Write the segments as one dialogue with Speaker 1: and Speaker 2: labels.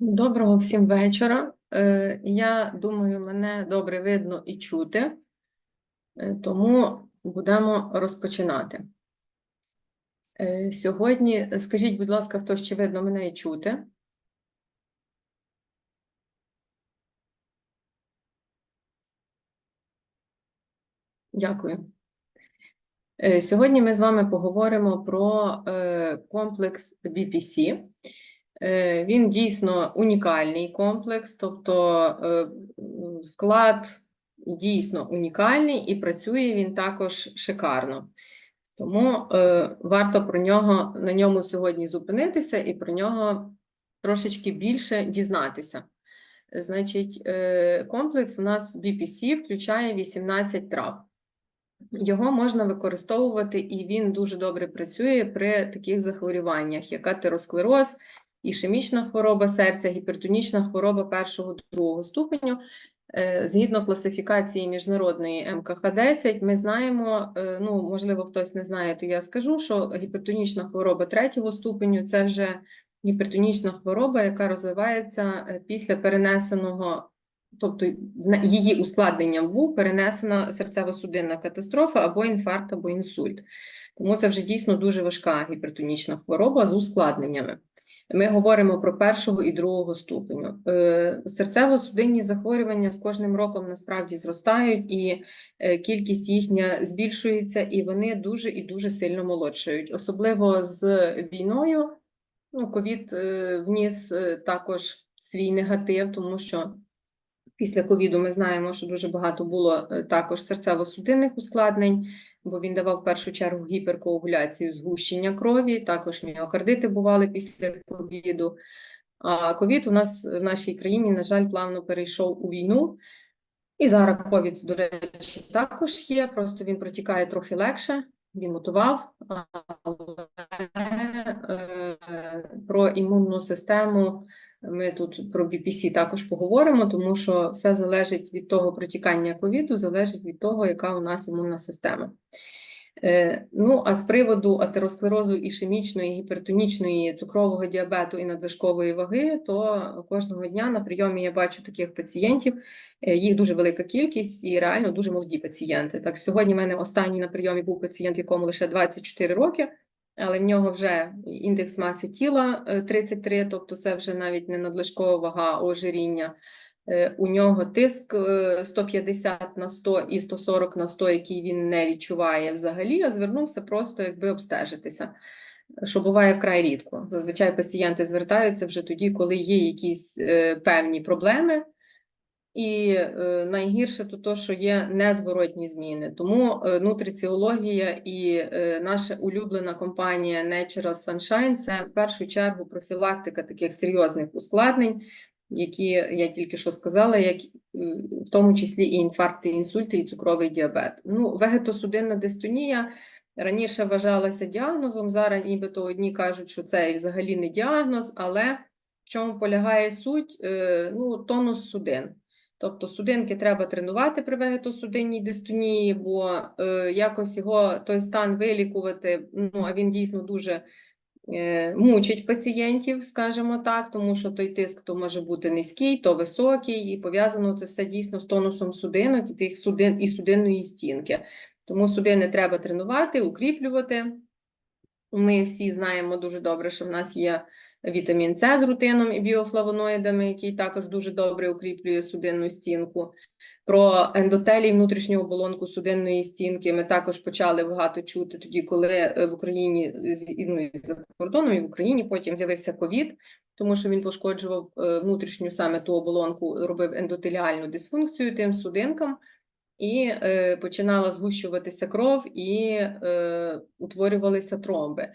Speaker 1: Доброго всім вечора. Е, Я думаю, мене добре видно і чути, Е, тому будемо розпочинати. Е, Сьогодні, скажіть, будь ласка, хто ще видно мене і чути? Дякую. Сьогодні ми з вами поговоримо про комплекс BPC. Е, Він дійсно унікальний комплекс, тобто е, склад дійсно унікальний і працює він також шикарно. Тому е, варто про нього на ньому сьогодні зупинитися і про нього трошечки більше дізнатися. Значить, комплекс у нас BPC включає 18 трав. Його можна використовувати, і він дуже добре працює при таких захворюваннях, як атеросклероз, ішемічна хвороба серця, гіпертонічна хвороба першого другого ступеню. Е, Згідно класифікації міжнародної МКХ-10, ми знаємо, е, ну, можливо, хтось не знає, то я скажу, що гіпертонічна хвороба третього ступеню це вже гіпертонічна хвороба, яка розвивається е, після перенесеного тобто її ускладненням був перенесена серцево-судинна катастрофа або інфаркт, або інсульт. Тому це вже дійсно дуже важка гіпертонічна хвороба з ускладненнями. Ми говоримо про першого і другого ступеню. Е, Серцево-судинні захворювання з кожним роком насправді зростають, і е, кількість їхня збільшується, і вони дуже і дуже сильно молодшають. Особливо з війною. Ну, ковід е, вніс також свій негатив, тому що Після ковіду ми знаємо, що дуже багато було також серцево-судинних ускладнень, бо він давав в першу чергу гіперкоагуляцію, згущення крові, також міокардити бували після ковіду. А ковід у нас в нашій країні, на жаль, плавно перейшов у війну. І зараз ковід, до речі, також є, просто він протікає трохи легше, він мутував, але е, про імунну систему ми тут про BPC також поговоримо, тому що все залежить від того протікання ковіду, залежить від того, яка у нас імунна система. Е, Ну, а з приводу атеросклерозу ішемічної, гіпертонічної, цукрового діабету і надлишкової ваги, то кожного дня на прийомі я бачу таких пацієнтів, е, їх дуже велика кількість і реально дуже молоді пацієнти. Так, сьогодні в мене останній на прийомі був пацієнт, якому лише 24 роки, але в нього вже індекс маси тіла е, 33, тобто це вже навіть не надлишкова вага, ожиріння. Е, У нього тиск е, 150 на 100 і 140 на 100, який він не відчуває взагалі, а звернувся просто якби обстежитися, що буває вкрай рідко. Зазвичай пацієнти звертаються вже тоді, коли є якісь е, певні проблеми, і е, найгірше то, то, що є незворотні зміни. Тому е, нутриціологія і е, наша улюблена компанія Natural Sunshine – це в першу чергу профілактика таких серйозних ускладнень, які я тільки що сказала, як в тому числі і інфаркти, інсульти, і цукровий діабет. Ну, вегетосудинна дистонія раніше вважалася діагнозом. Зараз нібито одні кажуть, що це взагалі не діагноз, але в чому полягає суть? Ну, тонус судин. Тобто судинки треба тренувати при вегетосудинній дистонії, бо е, якось його той стан вилікувати, ну а він дійсно дуже е, мучить пацієнтів, скажімо так, тому що той тиск то може бути низький, то високий, і пов'язано це все дійсно з тонусом судинок і тих судин і судинної стінки. Тому судини треба тренувати, укріплювати. Ми всі знаємо дуже добре, що в нас є вітамін С з рутином і біофлавоноїдами, який також дуже добре укріплює судинну стінку. Про ендотелій внутрішню оболонку судинної стінки ми також почали багато чути тоді, коли е, в Україні з- ну, за кордоном, і в Україні потім з'явився ковід, тому що він пошкоджував е, внутрішню саме ту оболонку, робив ендотеліальну дисфункцію тим судинкам. І е, починала згущуватися кров, і е, утворювалися тромби.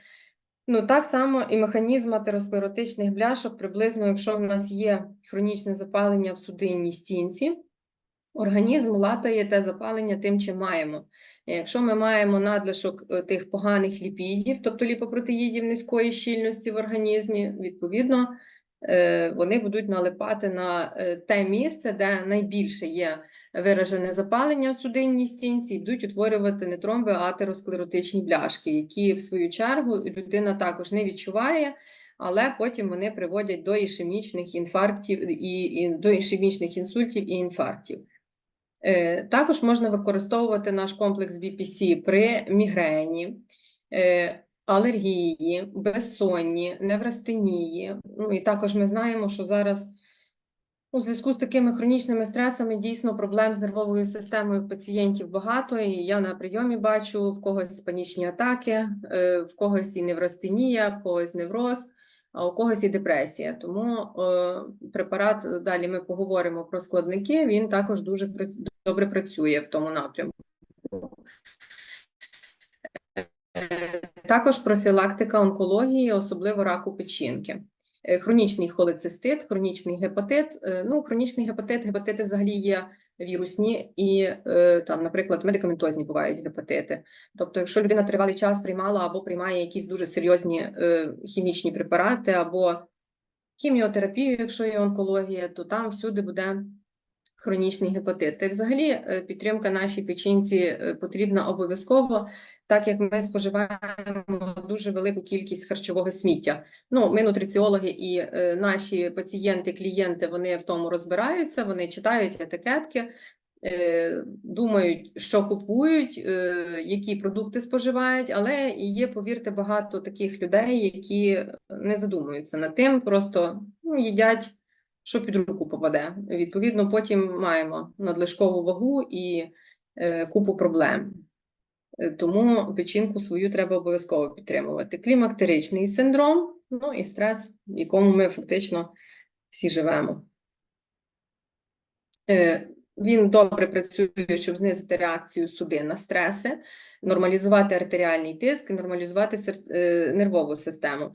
Speaker 1: Ну, так само і механізм атеросклеротичних бляшок, приблизно, якщо в нас є хронічне запалення в судинній стінці, організм латає те запалення тим, чим маємо. Якщо ми маємо надлишок е, тих поганих ліпідів, тобто ліпопротеїдів низької щільності в організмі, відповідно, е, вони будуть налипати на е, те місце, де найбільше є виражене запалення в судинній стінці, і будуть утворювати не тромби, а атеросклеротичні бляшки, які в свою чергу людина також не відчуває, але потім вони приводять до ішемічних інфарктів і, і до ішемічних інсультів і інфарктів. Е, Також можна використовувати наш комплекс BPC при мігрені, е, алергії, безсонні, неврастенії. Ну і також ми знаємо, що зараз у зв'язку з такими хронічними стресами дійсно проблем з нервовою системою пацієнтів багато. І я на прийомі бачу в когось панічні атаки, е, в когось і неврастенія, в когось невроз, а у когось і депресія. Тому е, препарат далі ми поговоримо про складники. Він також дуже добре працює в тому напрямку. Е, Також профілактика онкології, особливо раку печінки. Е, Хронічний холецистит, хронічний гепатит. Е, Ну, хронічний гепатит, гепатити взагалі є вірусні і е, там, наприклад, медикаментозні бувають гепатити. Тобто, якщо людина тривалий час приймала або приймає якісь дуже серйозні хімічні препарати, або хіміотерапію, якщо є онкологія, то там всюди буде хронічний гепатит. Та взагалі е, підтримка нашій печінці е, потрібна обов'язково, так як ми споживаємо дуже велику кількість харчового сміття. Ну, ми нутриціологи і е, наші пацієнти, клієнти, вони в тому розбираються, вони читають етикетки, е, думають, що купують, які продукти споживають, але і є, повірте, багато таких людей, які не задумуються над тим, просто ну, їдять що під руку попаде. Відповідно, потім маємо надлишкову вагу і е, купу проблем. Е, Тому печінку свою треба обов'язково підтримувати. Клімактеричний синдром, ну і стрес, в якому ми фактично всі живемо. Е, Він добре працює, щоб знизити реакцію судин на стреси, нормалізувати артеріальний тиск, нормалізувати е, нервову систему.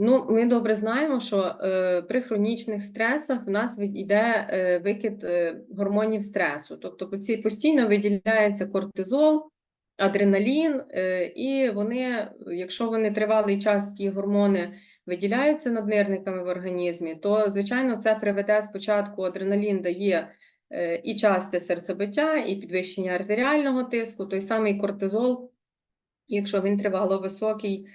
Speaker 1: Ну, ми добре знаємо, що е, при хронічних стресах в нас йде е, викид е, гормонів стресу. Тобто по постійно виділяється кортизол, адреналін, е, і вони, якщо вони тривалий час, ті гормони виділяються наднирниками в організмі, то, звичайно, це приведе спочатку адреналін дає е, і часте серцебиття, і підвищення артеріального тиску, той самий кортизол, якщо він тривало високий,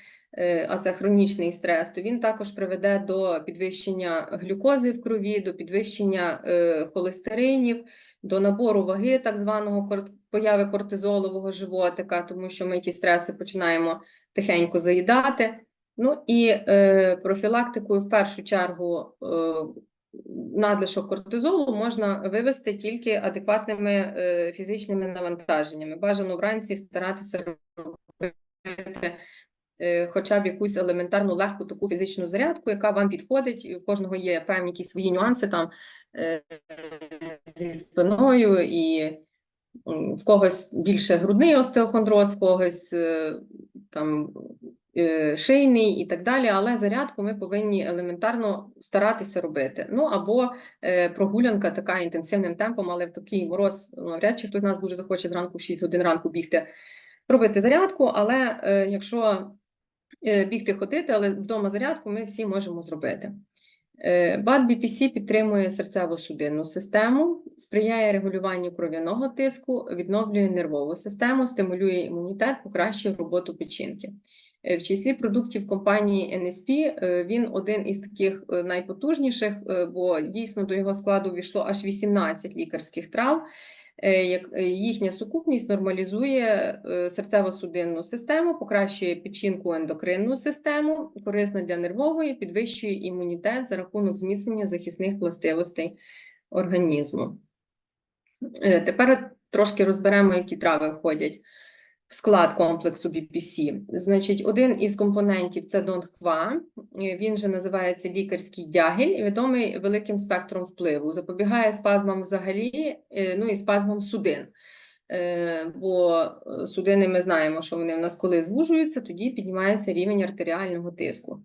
Speaker 1: а це хронічний стрес, то він також приведе до підвищення глюкози в крові, до підвищення е, холестеринів, до набору ваги, так званого появи кортизолового животика, тому що ми ті стреси починаємо тихенько заїдати. Ну і е, профілактикою в першу чергу е, надлишок кортизолу можна вивести тільки адекватними е, фізичними навантаженнями. Бажано вранці старатися робити е, хоча б якусь елементарну легку таку фізичну зарядку, яка вам підходить. В кожного є певні якісь свої нюанси там е, зі спиною, і в когось більше грудний остеохондроз, в когось е, там е, шийний і так далі. Але зарядку ми повинні елементарно старатися робити. Ну або е, прогулянка така інтенсивним темпом, але в такий мороз ну, навряд чи хтось з нас дуже захоче зранку в 6 годин ранку бігти робити зарядку, але е, якщо е, бігти ходити, але вдома зарядку ми всі можемо зробити. Е, БАД BPC підтримує серцево-судинну систему, сприяє регулюванню кров'яного тиску, відновлює нервову систему, стимулює імунітет, покращує роботу печінки. Е, В числі продуктів компанії NSP е, він один із таких е, найпотужніших, е, бо дійсно до його складу війшло аж 18 лікарських трав. Е, як е, їхня сукупність нормалізує е, серцево-судинну систему, покращує печінку ендокринну систему, корисна для нервової, підвищує імунітет за рахунок зміцнення захисних властивостей організму. Тепер трошки розберемо, які трави входять в склад комплексу BPC. Значить, один із компонентів це донгхва, е, він же називається лікарський дягель, відомий великим спектром впливу. Запобігає спазмам взагалі, е, ну і спазмам судин. Е, Бо судини ми знаємо, що вони в нас коли звужуються, тоді піднімається рівень артеріального тиску.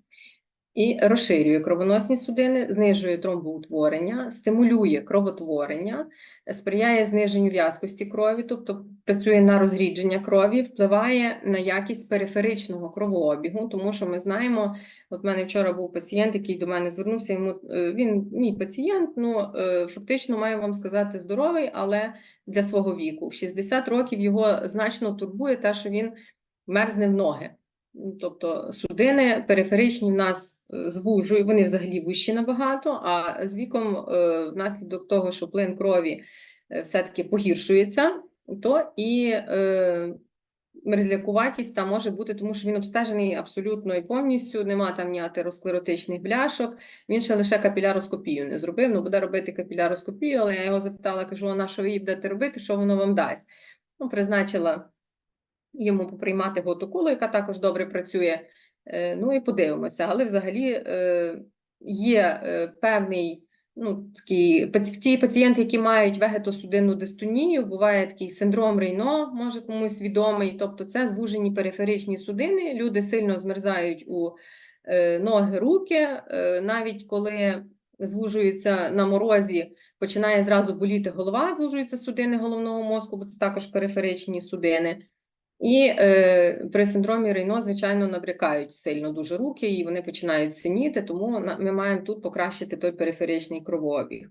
Speaker 1: І розширює кровоносні судини, знижує тромбоутворення, стимулює кровотворення, сприяє зниженню в'язкості крові, тобто працює на розрідження крові, впливає на якість периферичного кровообігу, тому що ми знаємо, от в мене вчора був пацієнт, який до мене звернувся, йому е, він мій пацієнт, ну е, фактично маю вам сказати здоровий, але для свого віку. В 60 років його значно турбує те, що він мерзне в ноги. Ну, Тобто судини периферичні в нас е, звужують, вони взагалі вищі набагато, а з віком, е, внаслідок того, що плин крові е, все-таки погіршується, то і мерзлякуватість там може бути, тому що він обстежений абсолютно і повністю, нема там ні атеросклеротичних бляшок, він ще лише капіляроскопію не зробив, ну буде робити капіляроскопію, але я його запитала, кажу, а на що ви її будете робити, що воно вам дасть? Ну, призначила йому поприймати готокулу, яка також добре працює. Е, Ну і подивимося. Але взагалі е, є е, певний, ну, паці- ті пацієнти, які мають вегетосудинну дистонію, буває такий синдром Рейно, може комусь відомий. Тобто це звужені периферичні судини, люди сильно змерзають у ноги, руки, навіть коли звужуються на морозі, починає зразу боліти голова, звужуються судини головного мозку, бо це також периферичні судини. І е, при синдромі Рейно, звичайно, набрякають сильно дуже руки, і вони починають синіти, тому ми маємо тут покращити той периферичний кровообіг.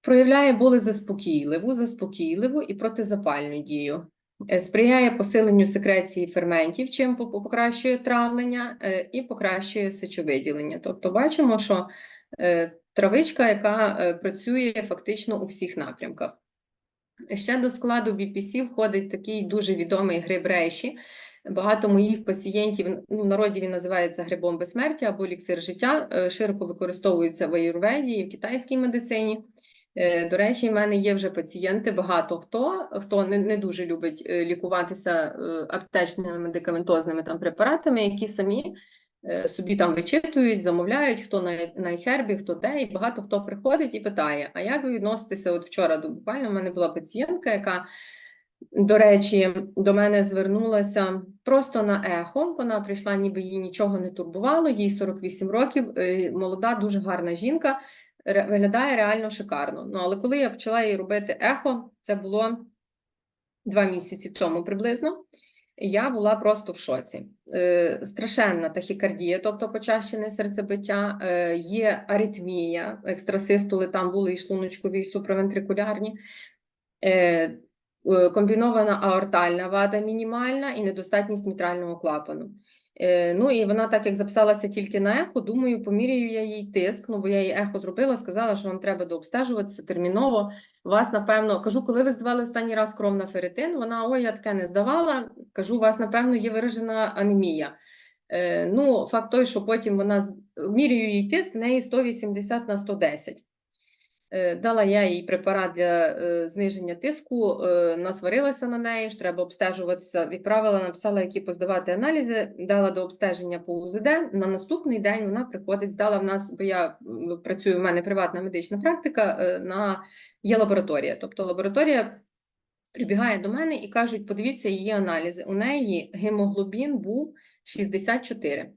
Speaker 1: Проявляє болезаспокійливу, заспокійливу і протизапальну дію. Е, Сприяє посиленню секреції ферментів, чим покращує травлення е, і покращує сечовиділення. Тобто бачимо, що е, травичка, яка працює фактично у всіх напрямках. Ще до складу BPC входить такий дуже відомий гриб рейші. Багато моїх пацієнтів, ну, в народі він називається грибом безсмертя або еліксир життя, е, широко використовується в аюрведі і в китайській медицині. Е, До речі, в мене є вже пацієнти, багато хто, хто не, не дуже любить е, лікуватися аптечними медикаментозними там препаратами, які самі собі там вичитують, замовляють, хто на, на iHerb, хто де, і багато хто приходить і питає: а як ви відноситеся? От вчора до- буквально в мене була пацієнтка, яка, до речі, до мене звернулася просто на ехо. Вона прийшла, ніби їй нічого не турбувало, їй 48 років, е, молода, дуже гарна жінка, виглядає реально шикарно. Ну, але коли я почала їй робити ехо, це було два місяці тому приблизно. Я була просто в шоці. Е, страшенна тахікардія, тобто почащене серцебиття, е, є аритмія, екстрасистули там були і шлуночкові, і суправентрикулярні, е, комбінована аортальна вада мінімальна і недостатність мітрального клапану. Е, ну і вона, так як записалася тільки на ехо, думаю, поміряю я їй тиск, ну бо я їй ехо зробила, сказала, що вам треба дообстежуватися терміново. Вас, напевно, кажу, коли ви здавали останній раз кров на ферритин, вона ой, я таке не здавала. Кажу, у вас, напевно, є виражена анемія. Е, ну, факт той, що потім вона міряю їй тиск, в неї 180 на 110. Е, Дала я їй препарат для е, зниження тиску, е, насварилася на неї, що треба обстежуватися. Відправила, написала, які поздавати аналізи, дала до обстеження по УЗД. На наступний день вона приходить, здала в нас, бо я працюю, в мене приватна медична практика, на є лабораторія. Тобто лабораторія прибігає до мене і кажуть: подивіться її аналізи. У неї гемоглобін був 64.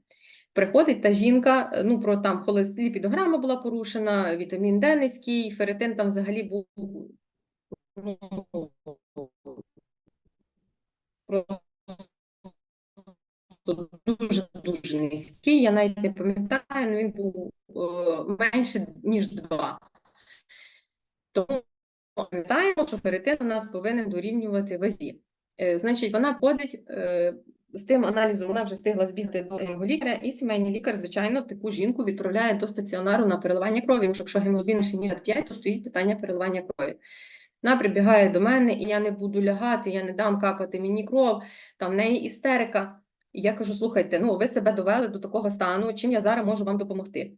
Speaker 1: Приходить та жінка, е, ну про там холестероліпідограма була порушена, вітамін Д низький, ферритин там взагалі був ну, просто дуже дуже низький. Я навіть не пам'ятаю, але він був е, менше ніж 2. Тому пам'ятаємо, що ферритин у нас повинен дорівнювати вазі. Е, Значить, вона ходить з тим аналізом, вона вже встигла збігти до лікаря, і сімейний лікар, звичайно, таку жінку відправляє до стаціонару на переливання крові. Тому що якщо гемоглобін ще ніж 5, то стоїть питання переливання крові. Вона прибігає до мене, і я не буду лягати, я не дам капати мені кров, там в неї істерика. І я кажу: слухайте, ну ви себе довели до такого стану, чим я зараз можу вам допомогти.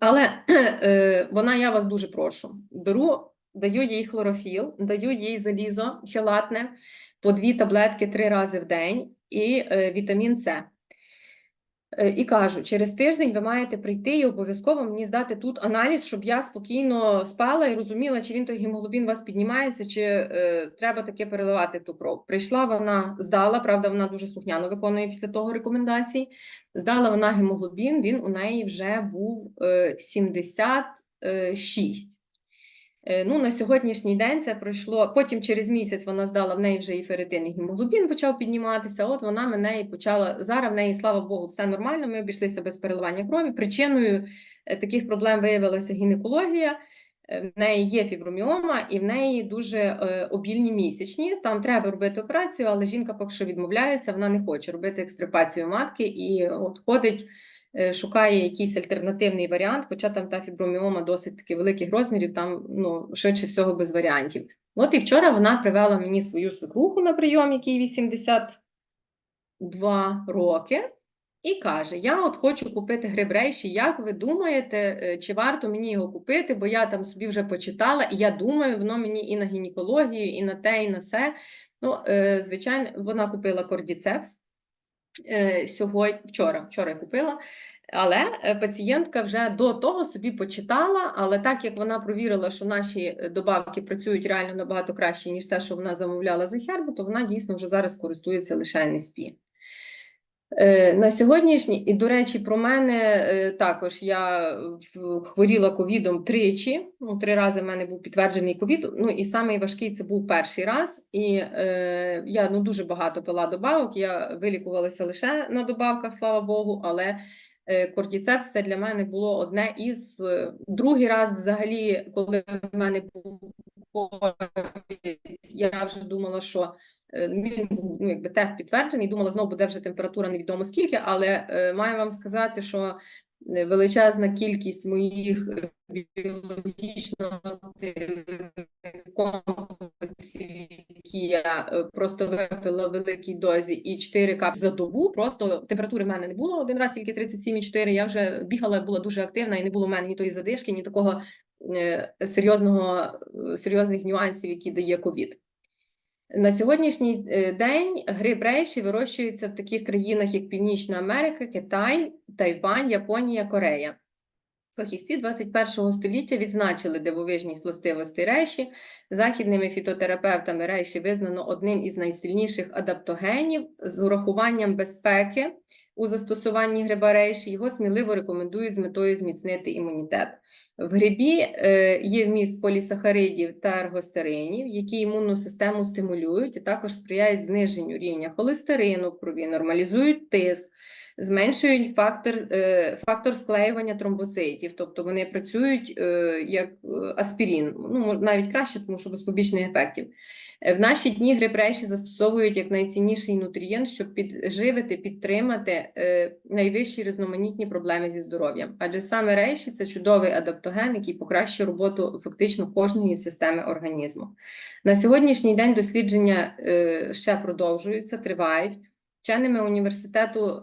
Speaker 1: Але е, вона, я вас дуже прошу, беру, даю їй хлорофіл, даю їй залізо хелатне по дві таблетки три рази в день і е, вітамін С. Е, І кажу, через тиждень ви маєте прийти і обов'язково мені здати тут аналіз, щоб я спокійно спала і розуміла, чи він той гемоглобін у вас піднімається, чи е, треба таке переливати ту кров. Прийшла вона, здала, правда, вона дуже слухняно виконує після того рекомендації. Здала вона гемоглобін, він у неї вже був е, 76. Е, Ну, на сьогоднішній день це пройшло. Потім через місяць вона здала в неї вже і ферритин, і гемоглобін почав підніматися. От вона мене і почала. Зараз в неї, слава Богу, все нормально. Ми обійшлися без переливання крові. Причиною е, таких проблем виявилася гінекологія. Е, В неї є фіброміома і в неї дуже е, обільні місячні. Там треба робити операцію, але жінка поки що відмовляється, вона не хоче робити екстрипацію матки і от ходить, шукає якийсь альтернативний варіант, хоча там та фіброміома досить таки великих розмірів, там ну, швидше всього без варіантів. От і вчора вона привела мені свою свекруху на прийом, якій 82 роки. І каже: Я от хочу купити гриб рейші. Як ви думаєте, е, чи варто мені його купити? Бо я там собі вже почитала, і я думаю, воно мені і на гінекологію, і на те, і на все. Ну, е, звичайно, вона купила кордіцепс е, сьогодні, вчора, вчора я купила. Але е, пацієнтка вже до того собі почитала, але так як вона провірила, що наші е, добавки працюють реально набагато краще, ніж те, що вона замовляла за хербу, то вона дійсно вже зараз користується лише НСП. Е, На сьогоднішній, і до речі, про мене е, також я хворіла ковідом тричі. Ну, три рази в мене був підтверджений ковід. Ну і самий це був перший раз. І е, я ну дуже багато пила добавок. Я вилікувалася лише на добавках, слава Богу. Але е, кортіцепс це для мене було одне із другий раз, взагалі, коли в мене був ковід, я вже думала, що Він був ну, якби тест підтверджений. Думала, знову буде вже температура невідомо скільки, але е, маю вам сказати, що е, величезна кількість моїх е, біологічно комплексів, які я е, просто випила в великій дозі, і 4 капі за добу. Просто температури в мене не було один раз, тільки 37,4. Я вже бігала, була дуже активна, і не було в мене ні тої задишки, ні такого е, серйозного е, серйозних нюансів, які дає ковід. На сьогоднішній е, день гриб рейші вирощується в таких країнах, як Північна Америка, Китай, Тайвань, Японія, Корея. Фахівці 21 століття відзначили дивовижність властивостей рейші. Західними фітотерапевтами рейші визнано одним із найсильніших адаптогенів з урахуванням безпеки у застосуванні гриба рейші. Його сміливо рекомендують з метою зміцнити імунітет. В грибі е, є вміст полісахаридів та аргостеринів, які імунну систему стимулюють, і також сприяють зниженню рівня холестерину в крові, нормалізують тиск, зменшують фактор, е, фактор склеювання тромбоцитів, тобто вони працюють е, як аспірін, ну навіть краще, тому що без побічних ефектів. Е, В наші дні гриб рейші застосовують як найцінніший нутрієнт, щоб підживити, підтримати е, найвищі різноманітні проблеми зі здоров'ям. Адже саме рейші це чудовий адаптоген, який покращує роботу фактично кожної системи організму. На сьогоднішній день дослідження е, ще продовжуються, тривають. Вченими університету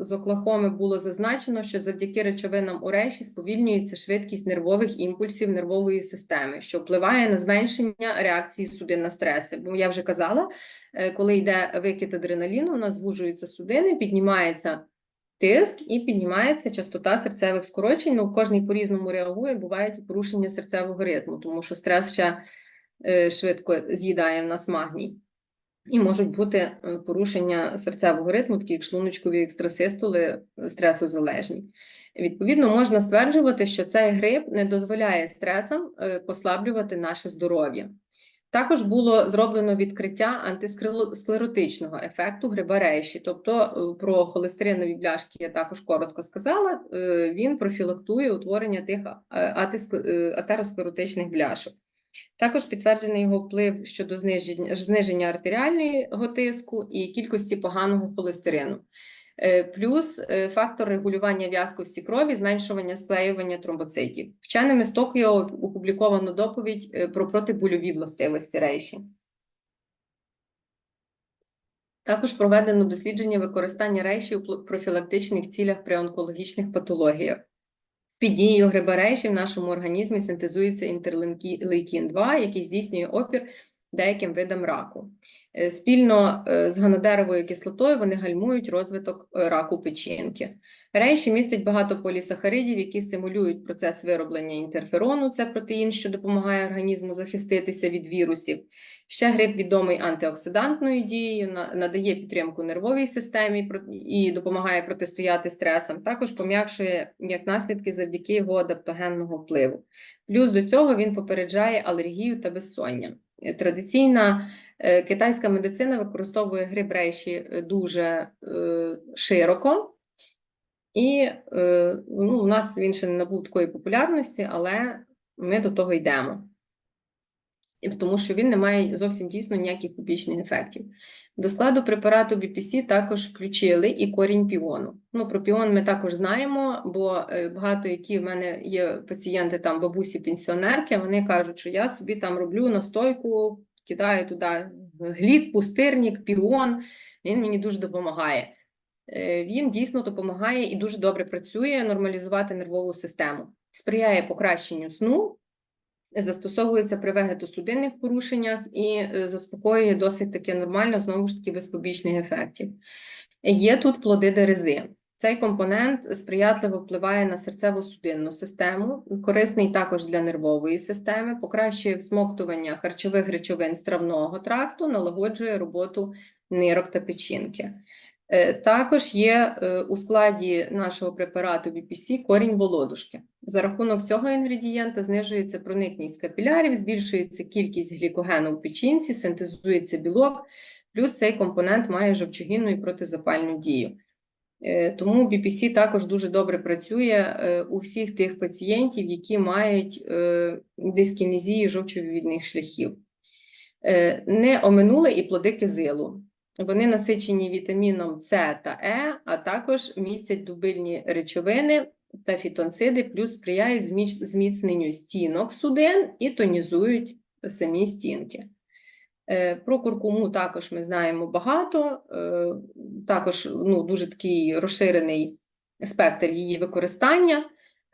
Speaker 1: з Оклахоми було зазначено, що завдяки речовинам у рейші сповільнюється швидкість нервових імпульсів нервової системи, що впливає на зменшення реакції судин на стреси. Бо я вже казала, е, коли йде викид адреналіну, у нас звужуються судини, піднімається тиск і піднімається частота серцевих скорочень. Ну, кожний по-різному реагує, бувають порушення серцевого ритму, тому що стрес ще е, швидко з'їдає в нас магній. І можуть бути е, порушення серцевого ритму, такі як шлуночкові екстрасистоли, е, стресозалежні. Відповідно, можна стверджувати, що цей грип не дозволяє стресам е, послаблювати наше здоров'я. Також було зроблено відкриття антисклеротичного ефекту гриба рейші, тобто про холестеринові бляшки я також коротко сказала. Він профілактує утворення тих атеросклеротичних бляшок. Також підтверджений його вплив щодо зниження, зниження артеріального тиску і кількості поганого холестерину. Е, Плюс е, фактор регулювання в'язкості крові, зменшування склеювання тромбоцитів. Вченими з Токіо опубліковано доповідь е, про протибольові властивості рейші. Також проведено дослідження використання рейші у профілактичних цілях при онкологічних патологіях. Під дією грибарейші в нашому організмі синтезується інтерлейкін 2, який здійснює опір деяким видам раку. Е, Спільно е, з ганодеровою кислотою вони гальмують розвиток е, раку печінки. Рейші містить багато полісахаридів, які стимулюють процес вироблення інтерферону, це протеїн, що допомагає організму захиститися від вірусів. Ще гриб відомий антиоксидантною дією, надає підтримку нервовій системі і допомагає протистояти стресам. Також пом'якшує як наслідки завдяки його адаптогенного впливу. Плюс до цього він попереджає алергію та безсоння. Е, Традиційна е, китайська медицина використовує гриб рейші е, дуже широко. І ну, у нас він ще не набув такої популярності, але ми до того йдемо. Тому що він не має зовсім дійсно ніяких побічних ефектів. До складу препарату BPC також включили і корінь піону. Ну, про піон ми також знаємо, бо е, багато які в мене є пацієнти, там бабусі пенсіонерки, вони кажуть, що я собі там роблю настойку, кидаю туди глід, пустирник, піон. Він мені дуже допомагає. Е, Він дійсно допомагає і дуже добре працює нормалізувати нервову систему, сприяє покращенню сну, застосовується при вегетосудинних порушеннях і е, заспокоює досить таки нормально, знову ж таки, без побічних ефектів. Є тут плоди дерези. Цей компонент сприятливо впливає на серцево-судинну систему, корисний також для нервової системи, покращує всмоктування харчових речовин з травного тракту, налагоджує роботу нирок та печінки. Е, Також є е, у складі нашого препарату BPC корінь володушки. За рахунок цього інгредієнта знижується проникність капілярів, збільшується кількість глікогену в печінці, синтезується білок, плюс цей компонент має жовчогінну і протизапальну дію. Е, Тому BPC також дуже добре працює у всіх тих пацієнтів, які мають дискінезію жовчовідних шляхів. Не оминули і плоди кизилу. Вони насичені вітаміном С та Е, а також містять дубильні речовини та фітонциди, плюс сприяють зміцненню стінок судин і тонізують самі стінки. Е, Про куркуму також ми знаємо багато, е, також ну, дуже такий розширений спектр її використання.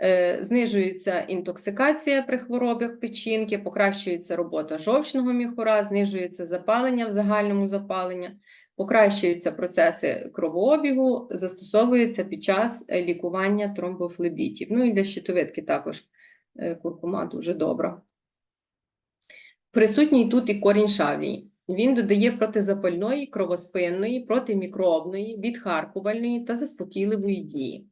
Speaker 1: Е, Знижується інтоксикація при хворобах печінки, покращується робота жовчного міхура, знижується запалення в загальному запалення, покращуються процеси кровообігу, застосовується під час е, лікування тромбофлебітів. Ну і для щитовидки також е, куркума дуже добра. Присутній тут і корінь шавії. Він додає протизапальної, кровоспинної, протимікробної, відхаркувальної та заспокійливої дії.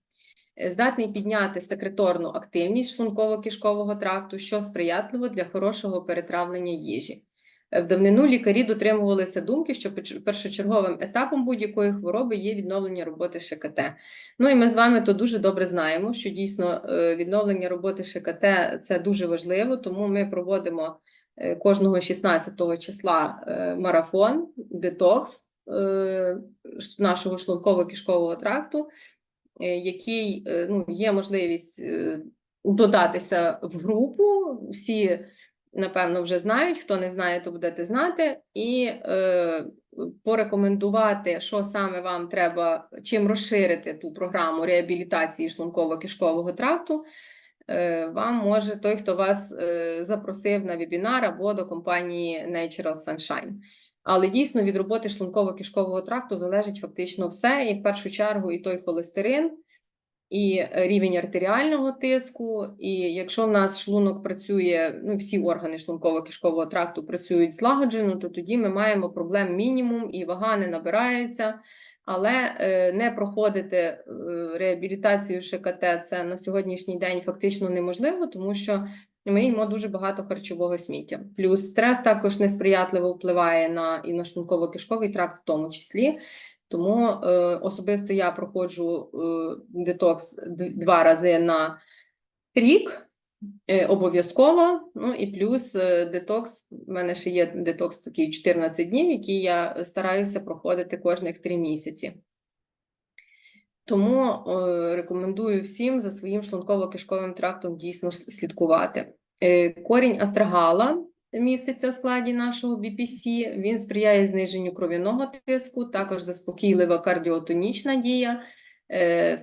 Speaker 1: Е, Здатний підняти секреторну активність шлунково-кишкового тракту, що сприятливо для хорошого перетравлення їжі. Е, В давнину лікарі дотримувалися думки, що перш- першочерговим етапом будь-якої хвороби є відновлення роботи ШКТ. Ну і ми з вами то дуже добре знаємо, що дійсно е, відновлення роботи ШКТ це дуже важливо, тому ми проводимо кожного 16 числа марафон, детокс нашого шлунково-кишкового тракту, який е, ну, є можливість е, додатися в групу. Всі, напевно, вже знають. Хто не знає, то будете знати. І е, порекомендувати, що саме вам треба, чим розширити ту програму реабілітації шлунково-кишкового тракту. е, Вам може той, хто вас е, запросив на вебінар або до компанії Natural Sunshine. Але дійсно від роботи шлунково-кишкового тракту залежить фактично все, і в першу чергу і той холестерин, і рівень артеріального тиску. І якщо в нас шлунок працює, ну всі органи шлунково-кишкового тракту працюють злагоджено, то тоді ми маємо проблем мінімум, і вага не набирається. Але е, не проходити е, реабілітацію ШКТ це на сьогоднішній день фактично неможливо, тому що ми їмо дуже багато харчового сміття. Плюс стрес також несприятливо впливає на і на шлунково-кишковий тракт, в тому числі. Тому е, особисто я проходжу е, детокс два рази на рік. Е, Обов'язково, ну і плюс е, детокс. У мене ще є детокс такий 14 днів, який я стараюся проходити кожних 3 місяці. Тому е, рекомендую всім за своїм шлунково-кишковим трактом дійсно слідкувати. Е, корінь астрагала міститься в складі нашого BPC. Він сприяє зниженню кров'яного тиску, також заспокійлива кардіотонічна дія,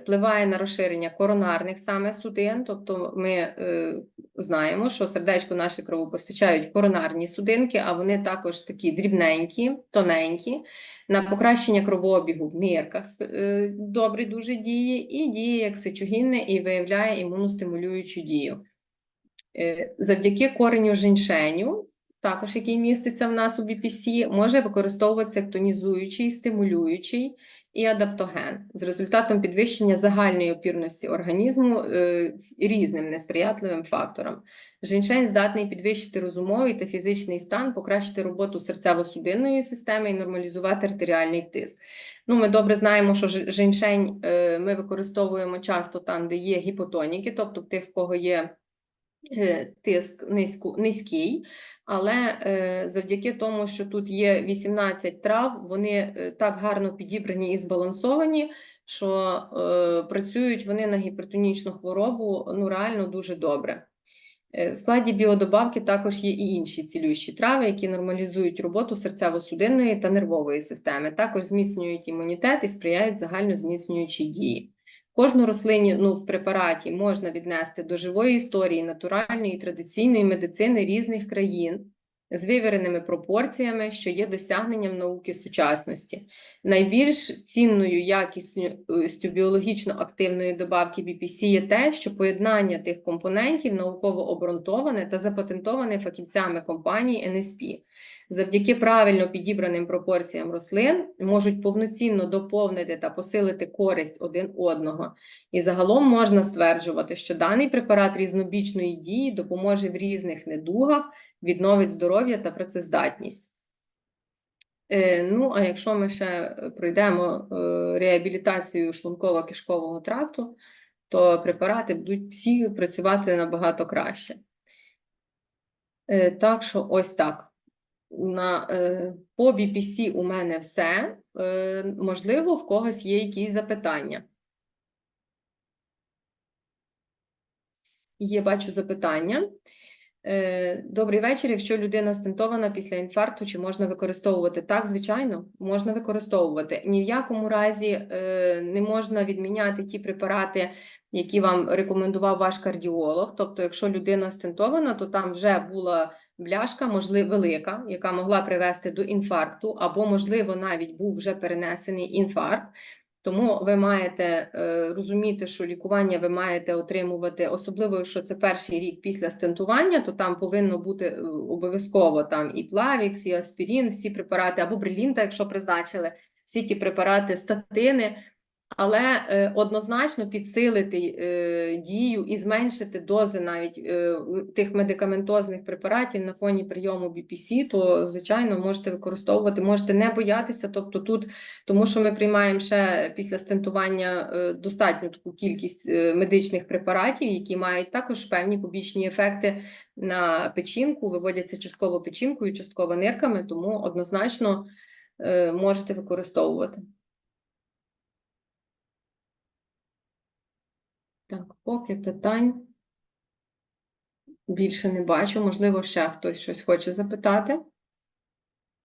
Speaker 1: впливає на розширення коронарних саме судин. Тобто ми е, знаємо, що сердечко наше кровопостачають коронарні судинки, а вони також такі дрібненькі, тоненькі на покращення кровообігу в нирках е, добре дуже діє, і діє як сечогінне і виявляє імуностимулюючу дію. Е, Завдяки кореню женьшеню, також який міститься в нас у BPC, може використовуватися як тонізуючий, стимулюючий і адаптоген з результатом підвищення загальної опірності організму е, різним несприятливим факторам. Женьшень здатний підвищити розумовий та фізичний стан, покращити роботу серцево-судинної системи і нормалізувати артеріальний тиск. Ну, ми добре знаємо, що женьшень е, ми використовуємо часто там, де є гіпотоніки, тобто тих, в кого є е, тиск низьку, низький, але е, завдяки тому, що тут є 18 трав, вони е, так гарно підібрані і збалансовані, що е, працюють вони на гіпертонічну хворобу ну, реально дуже добре. В складі біодобавки також є і інші цілющі трави, які нормалізують роботу серцево-судинної та нервової системи, також зміцнюють імунітет і сприяють загальнозміцнюючій дії. Кожну рослину в препараті можна віднести до живої історії натуральної і традиційної медицини різних країн з вивіреними пропорціями, що є досягненням науки сучасності. Найбільш цінною якістю біологічно активної добавки BPC є те, що поєднання тих компонентів науково обґрунтоване та запатентоване фахівцями компанії NSP. Завдяки правильно підібраним пропорціям рослин можуть повноцінно доповнити та посилити користь один одного. І загалом можна стверджувати, що даний препарат різнобічної дії допоможе в різних недугах, відновить здоров'я та працездатність. Е, Ну, а якщо ми ще пройдемо е, реабілітацію шлунково-кишкового тракту, то препарати будуть всі працювати набагато краще. Е, Так що ось так. На, е, по BPC у мене все. Е, Можливо, в когось є якісь запитання. Є, бачу запитання. Е, Добрий вечір. Якщо людина стентована після інфаркту, чи можна використовувати? Так, звичайно, можна використовувати. Ні в якому разі не можна відміняти ті препарати, які вам рекомендував ваш кардіолог. Тобто, якщо людина стентована, то там вже була бляшка, можливо, велика, яка могла привести до інфаркту, або, можливо, навіть був вже перенесений інфаркт. Тому ви маєте е, розуміти, що лікування ви маєте отримувати, особливо якщо це перший рік після стентування, то там повинно бути е, обов'язково там і плавікс, і аспірин, всі препарати, або брилінта, якщо призначили, всі ті препарати, статини. Але е, однозначно підсилити е, дію і зменшити дози навіть е, тих медикаментозних препаратів на фоні прийому BPC, то звичайно можете використовувати, можете не боятися. Тобто тут, тому що ми приймаємо ще після стентування достатню таку кількість медичних препаратів, які мають також певні побічні ефекти на печінку, виводяться частково печінкою, частково нирками, тому однозначно можете використовувати. Так, поки питань більше не бачу. Можливо, ще хтось щось хоче запитати.